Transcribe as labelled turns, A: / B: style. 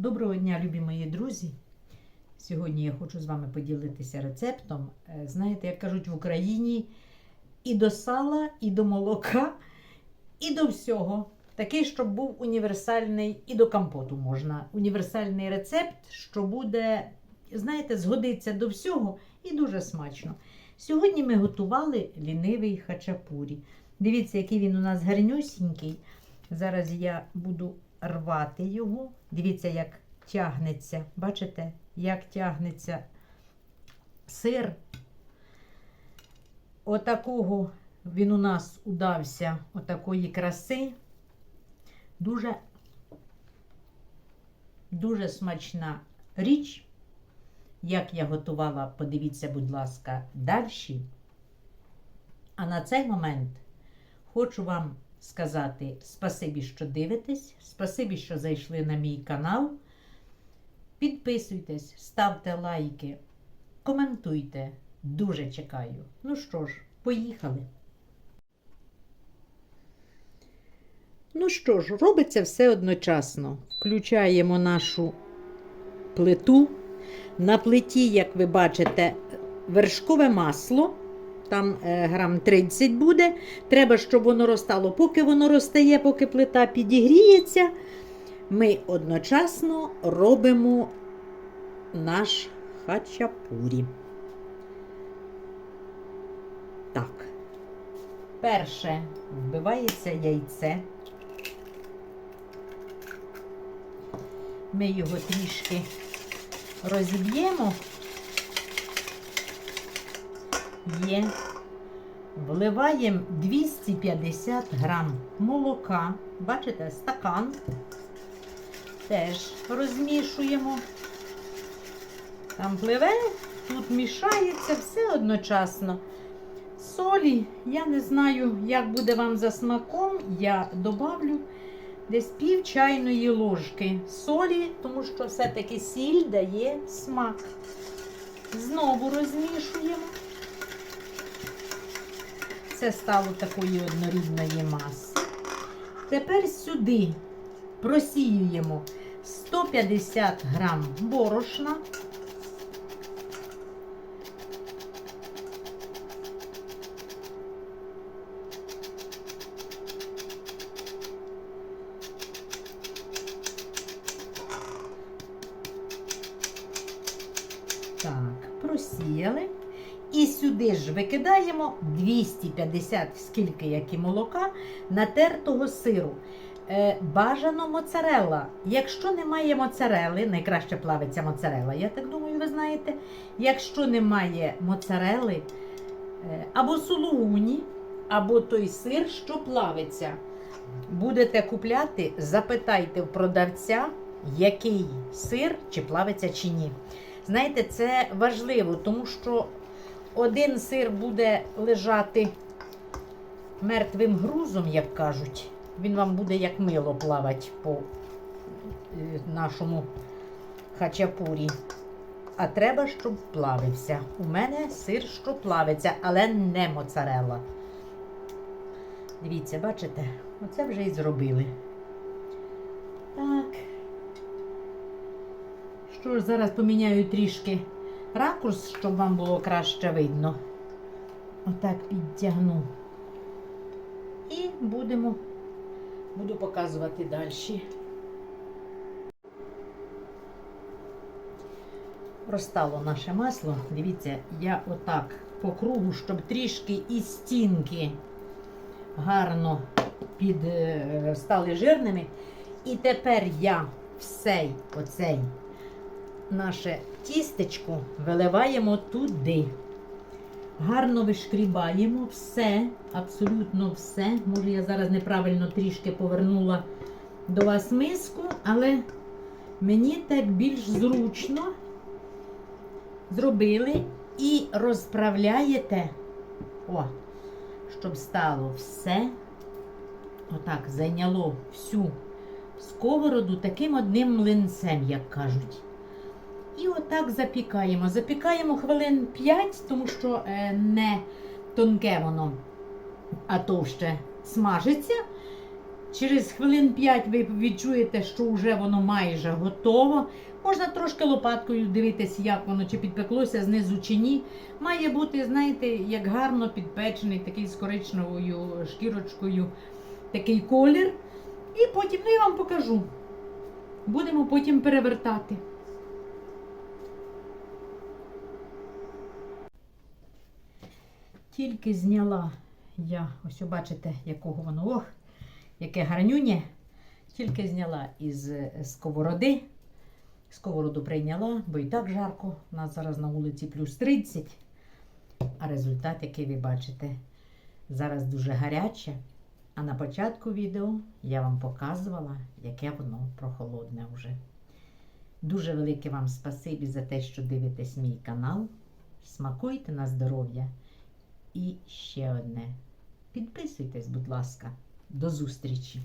A: Доброго дня, любі мої друзі. Сьогодні я хочу з вами поділитися рецептом. Е, Знаєте, як кажуть в Україні, і до сала, і до молока, і до всього. Такий, щоб був універсальний, і до компоту можна. Універсальний рецепт, що буде, знаєте, згодиться до всього і дуже смачно. Сьогодні ми готували лінивий хачапурі. Дивіться, який він у нас гарнюсінький. Зараз я буду рвати його. Дивіться, як тягнеться. Бачите, як тягнеться сир. Отакого він у нас удався, отакої краси. Дуже, дуже смачна річ. Як я готувала, подивіться, будь ласка, далі. А на цей момент хочу вам сказати спасибі, що дивитесь, спасибі, що зайшли на мій канал. Підписуйтесь, ставте лайки, коментуйте. Дуже чекаю. Ну що ж, поїхали. Ну що ж, робиться все одночасно. Включаємо нашу плиту. На плиті, як ви бачите, вершкове масло. Там е, грам 30 буде. Треба, щоб воно розтало. Поки воно розтає, поки плита підігріється, ми одночасно робимо наш хачапурі. Так. Перше вбивається яйце. Ми його трішки розіб'ємо. Є. Вливаємо 250 грам молока. Бачите, стакан. Теж розмішуємо. Там пливе, тут мішається все одночасно. Солі, я не знаю, як буде вам за смаком. Я добавлю десь пів чайної ложки солі, тому що все-таки сіль дає смак. Знову розмішуємо. Це стало такої однорідної маси. Тепер сюди просіюємо 150 грам борошна. Так, просіяли. І сюди ж викидаємо 250, скільки як і молока, натертого сиру. Е, бажано моцарелла. Якщо немає моцарели, найкраще плавиться моцарела, я так думаю, ви знаєте. Якщо немає моцарели, е, або сулугуні, або той сир, що плавиться. Будете купляти, запитайте в продавця, який сир, чи плавиться, чи ні. Знаєте, це важливо, тому що один сир буде лежати мертвим грузом, як кажуть. Він вам буде як мило плавати по е, нашому хачапурі. А треба, щоб плавився. У мене сир, що плавиться, але не моцарелла. Дивіться, бачите? Оце вже і зробили. Так. Що ж, зараз поміняю трішки ракурс, щоб вам було краще видно. Отак підтягну. І будемо, буду показувати далі. Розтало наше масло. Дивіться, я отак по кругу, щоб трішки і стінки гарно під, е, стали жирними. І тепер я всей оцей наше тістечко виливаємо туди. Гарно вишкрібаємо все, абсолютно все. Може, я зараз неправильно трішки повернула до вас миску, але мені так більш зручно зробили і розправляєте, о, щоб стало все, отак, зайняло всю сковороду таким одним млинцем, як кажуть. І отак запікаємо. Запікаємо хвилин 5, тому що е, не тонке воно, а товще смажиться. Через хвилин 5 ви відчуєте, що вже воно майже готово. Можна трошки лопаткою дивитися, як воно чи підпеклося знизу чи ні. Має бути, знаєте, як гарно підпечений, такий з коричневою шкірочкою, такий колір. І потім, ну я вам покажу. Будемо потім перевертати. Тільки зняла я, ось бачите, якого воно ох, яке гарнюнє. Тільки зняла із е, сковороди. Сковороду прийняла, бо і так жарко. У нас зараз на вулиці плюс 30. А результат, який ви бачите, зараз дуже гаряче. А на початку відео я вам показувала, яке воно прохолодне вже. Дуже велике вам спасибі за те, що дивитесь мій канал. Смакуйте на здоров'я. І ще одне. Підписуйтесь, будь ласка. До зустрічі!